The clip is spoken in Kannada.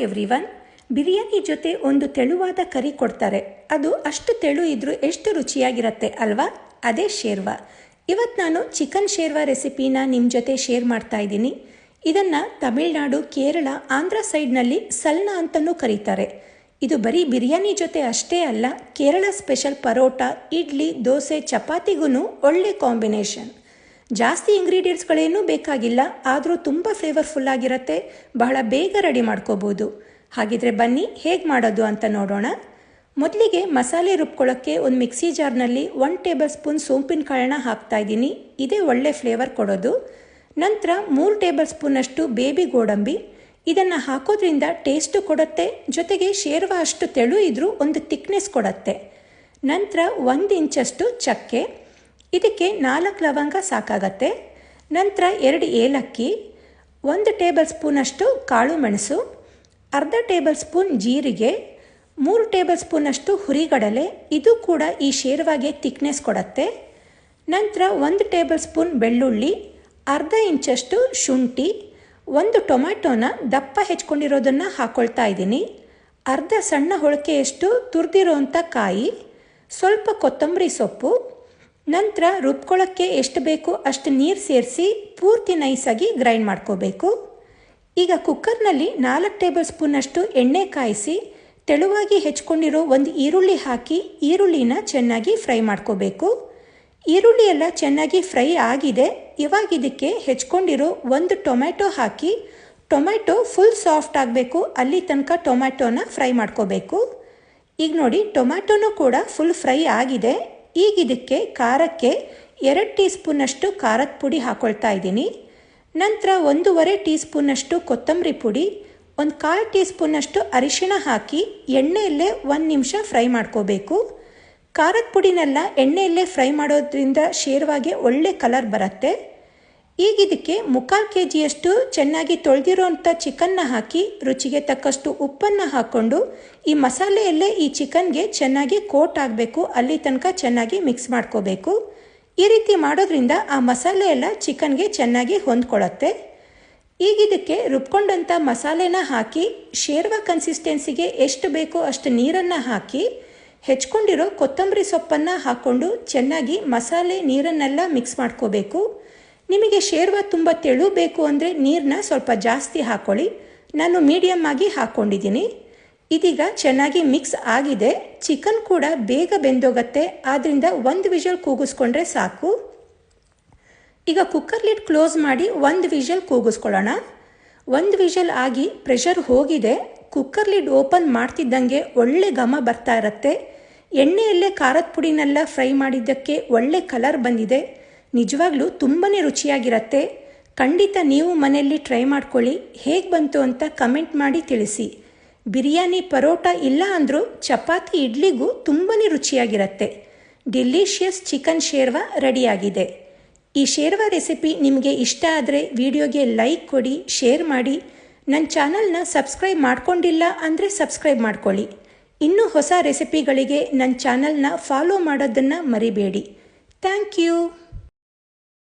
ಎವ್ರಿವನ್ ಬಿರಿಯಾನಿ ಜೊತೆ ಒಂದು ತೆಳುವಾದ ಕರಿ ಕೊಡ್ತಾರೆ. ಅದು ಅಷ್ಟು ತೆಳು ಇದ್ರೂ ಎಷ್ಟು ರುಚಿಯಾಗಿರುತ್ತೆ ಅಲ್ವಾ? ಅದೇ ಶೇರ್ವ. ಇವತ್ತು ನಾನು ಚಿಕನ್ ಶೇರ್ವಾ ರೆಸಿಪಿನ ನಿಮ್ಮ ಜೊತೆ ಶೇರ್ ಮಾಡ್ತಾ ಇದ್ದೀನಿ. ಇದನ್ನು ತಮಿಳುನಾಡು, ಕೇರಳ, ಆಂಧ್ರ ಸೈಡ್ನಲ್ಲಿ ಸಲ್ನ ಅಂತಲೂ ಕರೀತಾರೆ. ಇದು ಬರೀ ಬಿರಿಯಾನಿ ಜೊತೆ ಅಷ್ಟೇ ಅಲ್ಲ, ಕೇರಳ ಸ್ಪೆಷಲ್ ಪರೋಟ, ಇಡ್ಲಿ, ದೋಸೆ ಚಪಾತಿಗೂ ಒಳ್ಳೆ ಕಾಂಬಿನೇಷನ್. ಜಾಸ್ತಿ ಇಂಗ್ರೀಡಿಯೆಂಟ್ಸ್ಗಳೇನೂ ಬೇಕಾಗಿಲ್ಲ, ಆದರೂ ತುಂಬ ಫ್ಲೇವರ್ಫುಲ್ ಆಗಿರುತ್ತೆ, ಬಹಳ ಬೇಗ ರೆಡಿ ಮಾಡ್ಕೋಬೋದು. ಹಾಗಿದ್ರೆ ಬನ್ನಿ, ಹೇಗೆ ಮಾಡೋದು ಅಂತ ನೋಡೋಣ. ಮೊದಲಿಗೆ ಮಸಾಲೆ ರುಬ್ಕೊಳ್ಳೋಕ್ಕೆ ಒಂದು ಮಿಕ್ಸಿ ಜಾರ್ನಲ್ಲಿ ಒನ್ ಟೇಬಲ್ ಸ್ಪೂನ್ ಸೋಂಪಿನ ಕಾಳನ್ನ ಹಾಕ್ತಾ ಇದ್ದೀನಿ. ಇದೇ ಒಳ್ಳೆ ಫ್ಲೇವರ್ ಕೊಡೋದು. ನಂತರ ಮೂರು ಟೇಬಲ್ ಸ್ಪೂನಷ್ಟು ಬೇಬಿ ಗೋಡಂಬಿ. ಇದನ್ನು ಹಾಕೋದ್ರಿಂದ ಟೇಸ್ಟು ಕೊಡುತ್ತೆ, ಜೊತೆಗೆ ಶೇರ್ವ ಅಷ್ಟು ತೆಳು ಇದ್ರೂ ಒಂದು ತಿಕ್ನೆಸ್ ಕೊಡುತ್ತೆ. ನಂತರ ಒಂದು ಇಂಚಷ್ಟು ಚಕ್ಕೆ. ಇದಕ್ಕೆ ನಾಲ್ಕು ಲವಂಗ ಸಾಕಾಗತ್ತೆ. ನಂತರ ಎರಡು ಏಲಕ್ಕಿ, ಒಂದು ಟೇಬಲ್ ಸ್ಪೂನಷ್ಟು ಕಾಳು ಮೆಣಸು, ಅರ್ಧ ಟೇಬಲ್ ಸ್ಪೂನ್ ಜೀರಿಗೆ, ಮೂರು ಟೇಬಲ್ ಸ್ಪೂನಷ್ಟು ಹುರಿಗಡಲೆ. ಇದು ಕೂಡ ಈ ಶೇರ್ವಾಗೆ ತಿಕ್ನೆಸ್ ಕೊಡತ್ತೆ. ನಂತರ ಒಂದು ಟೇಬಲ್ ಸ್ಪೂನ್ ಬೆಳ್ಳುಳ್ಳಿ, ಅರ್ಧ ಇಂಚಷ್ಟು ಶುಂಠಿ, ಒಂದು ಟೊಮ್ಯಾಟೋನ ದಪ್ಪ ಹೆಚ್ಕೊಂಡಿರೋದನ್ನು ಹಾಕ್ಕೊಳ್ತಾ ಇದ್ದೀನಿ. ಅರ್ಧ ಸಣ್ಣ ಹೊಳಕೆಯಷ್ಟು ತುರಿದಿರೋಂಥ ಕಾಯಿ, ಸ್ವಲ್ಪ ಕೊತ್ತಂಬರಿ ಸೊಪ್ಪು ನಂತರ ರುಬ್ಕೊಳ್ಳೋಕ್ಕೆ ಎಷ್ಟು ಬೇಕು ಅಷ್ಟು ನೀರು ಸೇರಿಸಿ ಪೂರ್ತಿ ನೈಸಾಗಿ ಗ್ರೈಂಡ್ ಮಾಡ್ಕೋಬೇಕು. ಈಗ ಕುಕ್ಕರ್ನಲ್ಲಿ ನಾಲ್ಕು ಟೇಬಲ್ ಸ್ಪೂನಷ್ಟು ಎಣ್ಣೆ ಕಾಯಿಸಿ ತೆಳುವಾಗಿ ಹೆಚ್ಕೊಂಡಿರೋ ಒಂದು ಈರುಳ್ಳಿ ಹಾಕಿ ಈರುಳ್ಳಿನ ಚೆನ್ನಾಗಿ ಫ್ರೈ ಮಾಡ್ಕೋಬೇಕು. ಈರುಳ್ಳಿ ಎಲ್ಲ ಚೆನ್ನಾಗಿ ಫ್ರೈ ಆಗಿದೆ. ಇವಾಗ ಇದಕ್ಕೆ ಹೆಚ್ಕೊಂಡಿರೋ ಒಂದು ಟೊಮ್ಯಾಟೊ ಹಾಕಿ ಟೊಮ್ಯಾಟೊ ಫುಲ್ ಸಾಫ್ಟ್ ಆಗಬೇಕು. ಅಲ್ಲಿ ತನಕ ಟೊಮ್ಯಾಟೊನ ಫ್ರೈ ಮಾಡ್ಕೋಬೇಕು. ಈಗ ನೋಡಿ ಟೊಮ್ಯಾಟೊನೂ ಕೂಡ ಫುಲ್ ಫ್ರೈ ಆಗಿದೆ. ಈಗ ಇದಕ್ಕೆ ಖಾರಕ್ಕೆ ಎರಡು ಟೀ ಸ್ಪೂನಷ್ಟು ಖಾರದ ಪುಡಿ ಹಾಕ್ಕೊಳ್ತಾ ಇದ್ದೀನಿ. ನಂತರ ಒಂದೂವರೆ ಟೀ ಸ್ಪೂನಷ್ಟು ಕೊತ್ತಂಬರಿ ಪುಡಿ, ಒಂದು ಕಾಲು ಟೀ ಸ್ಪೂನಷ್ಟು ಅರಿಶಿಣ ಹಾಕಿ ಎಣ್ಣೆಯಲ್ಲೇ ಒಂದು ನಿಮಿಷ ಫ್ರೈ ಮಾಡ್ಕೋಬೇಕು. ಖಾರದ ಪುಡಿನೆಲ್ಲ ಎಣ್ಣೆಯಲ್ಲೇ ಫ್ರೈ ಮಾಡೋದ್ರಿಂದ ಶೇರ್ವಾಗೆ ಒಳ್ಳೆ ಕಲರ್ ಬರುತ್ತೆ. ಈಗ ಇದಕ್ಕೆ ಮುಕ್ಕಾಲು ಕೆ ಜಿಯಷ್ಟು ಚೆನ್ನಾಗಿ ತೊಳೆದಿರೋಂಥ ಚಿಕನ್ನ ಹಾಕಿ ರುಚಿಗೆ ತಕ್ಕಷ್ಟು ಉಪ್ಪನ್ನು ಹಾಕ್ಕೊಂಡು ಈ ಮಸಾಲೆಯಲ್ಲೇ ಈ ಚಿಕನ್ಗೆ ಚೆನ್ನಾಗಿ ಕೋಟ್ ಆಗಬೇಕು, ಅಲ್ಲಿ ತನಕ ಚೆನ್ನಾಗಿ ಮಿಕ್ಸ್ ಮಾಡ್ಕೋಬೇಕು. ಈ ರೀತಿ ಮಾಡೋದ್ರಿಂದ ಆ ಮಸಾಲೆ ಎಲ್ಲ ಚಿಕನ್ಗೆ ಚೆನ್ನಾಗಿ ಹೊಂದ್ಕೊಳ್ಳುತ್ತೆ. ಈಗ ಇದಕ್ಕೆ ರುಬ್ಕೊಂಡಂಥ ಮಸಾಲೆನ ಹಾಕಿ, ಶೇರ್ವ ಕನ್ಸಿಸ್ಟೆನ್ಸಿಗೆ ಎಷ್ಟು ಬೇಕೋ ಅಷ್ಟು ನೀರನ್ನು ಹಾಕಿ, ಹೆಚ್ಕೊಂಡಿರೋ ಕೊತ್ತಂಬರಿ ಸೊಪ್ಪನ್ನು ಹಾಕ್ಕೊಂಡು ಚೆನ್ನಾಗಿ ಮಸಾಲೆ ನೀರನ್ನೆಲ್ಲ ಮಿಕ್ಸ್ ಮಾಡ್ಕೋಬೇಕು. ನಿಮಗೆ ಶೇರ್ವ ತುಂಬ ತೆಳು ಬೇಕು ಅಂದರೆ ನೀರನ್ನ ಸ್ವಲ್ಪ ಜಾಸ್ತಿ ಹಾಕ್ಕೊಳ್ಳಿ ನಾನು ಮೀಡಿಯಮ್ ಆಗಿ ಹಾಕ್ಕೊಂಡಿದ್ದೀನಿ ಇದೀಗ ಚೆನ್ನಾಗಿ ಮಿಕ್ಸ್ ಆಗಿದೆ. ಚಿಕನ್ ಕೂಡ ಬೇಗ ಬೆಂದೋಗತ್ತೆ. ಆದ್ದರಿಂದ ಒಂದು ವಿಷಲ್ ಕೂಗಿಸ್ಕೊಂಡ್ರೆ ಸಾಕು. ಈಗ ಕುಕ್ಕರ್ ಲಿಡ್ ಕ್ಲೋಸ್ ಮಾಡಿ ಒಂದು ವಿಷಲ್ ಕೂಗಿಸ್ಕೊಳ್ಳೋಣ. ಒಂದು ವಿಷಲ್ ಆಗಿ ಪ್ರೆಷರ್ ಹೋಗಿದೆ. ಕುಕ್ಕರ್ ಲಿಡ್ ಓಪನ್ ಮಾಡ್ತಿದ್ದಂಗೆ ಒಳ್ಳೆ ಘಮ ಬರ್ತಾ ಇರತ್ತೆ. ಎಣ್ಣೆಯಲ್ಲೇ ಖಾರದ ಪುಡಿನೆಲ್ಲ ಫ್ರೈ ಮಾಡಿದ್ದಕ್ಕೆ ಒಳ್ಳೆ ಕಲರ್ ಬಂದಿದೆ. ನಿಜವಾಗ್ಲೂ ತುಂಬಾ ರುಚಿಯಾಗಿರತ್ತೆ. ಖಂಡಿತ ನೀವು ಮನೆಯಲ್ಲಿ ಟ್ರೈ ಮಾಡ್ಕೊಳ್ಳಿ. ಹೇಗೆ ಬಂತು ಅಂತ ಕಮೆಂಟ್ ಮಾಡಿ ತಿಳಿಸಿ. ಬಿರಿಯಾನಿ ಪರೋಟ ಇಲ್ಲ ಅಂದರೂ ಚಪಾತಿ ಇಡ್ಲಿಗೂ ತುಂಬಾ ರುಚಿಯಾಗಿರತ್ತೆ. ಡಿಲೀಷಿಯಸ್ ಚಿಕನ್ ಶೇರ್ವ ರೆಡಿಯಾಗಿದೆ. ಈ ಶೇರ್ವ ರೆಸಿಪಿ ನಿಮಗೆ ಇಷ್ಟ ಆದರೆ ವಿಡಿಯೋಗೆ ಲೈಕ್ ಕೊಡಿ, ಶೇರ್ ಮಾಡಿ. ನನ್ನ ಚಾನಲ್ನ ಸಬ್ಸ್ಕ್ರೈಬ್ ಮಾಡ್ಕೊಂಡಿಲ್ಲ ಅಂದರೆ ಸಬ್ಸ್ಕ್ರೈಬ್ ಮಾಡ್ಕೊಳ್ಳಿ. ಇನ್ನೂ ಹೊಸ ರೆಸಿಪಿಗಳಿಗೆ ನನ್ನ ಚಾನಲ್ನ ಫಾಲೋ ಮಾಡೋದನ್ನು ಮರಿಬೇಡಿ. Thank you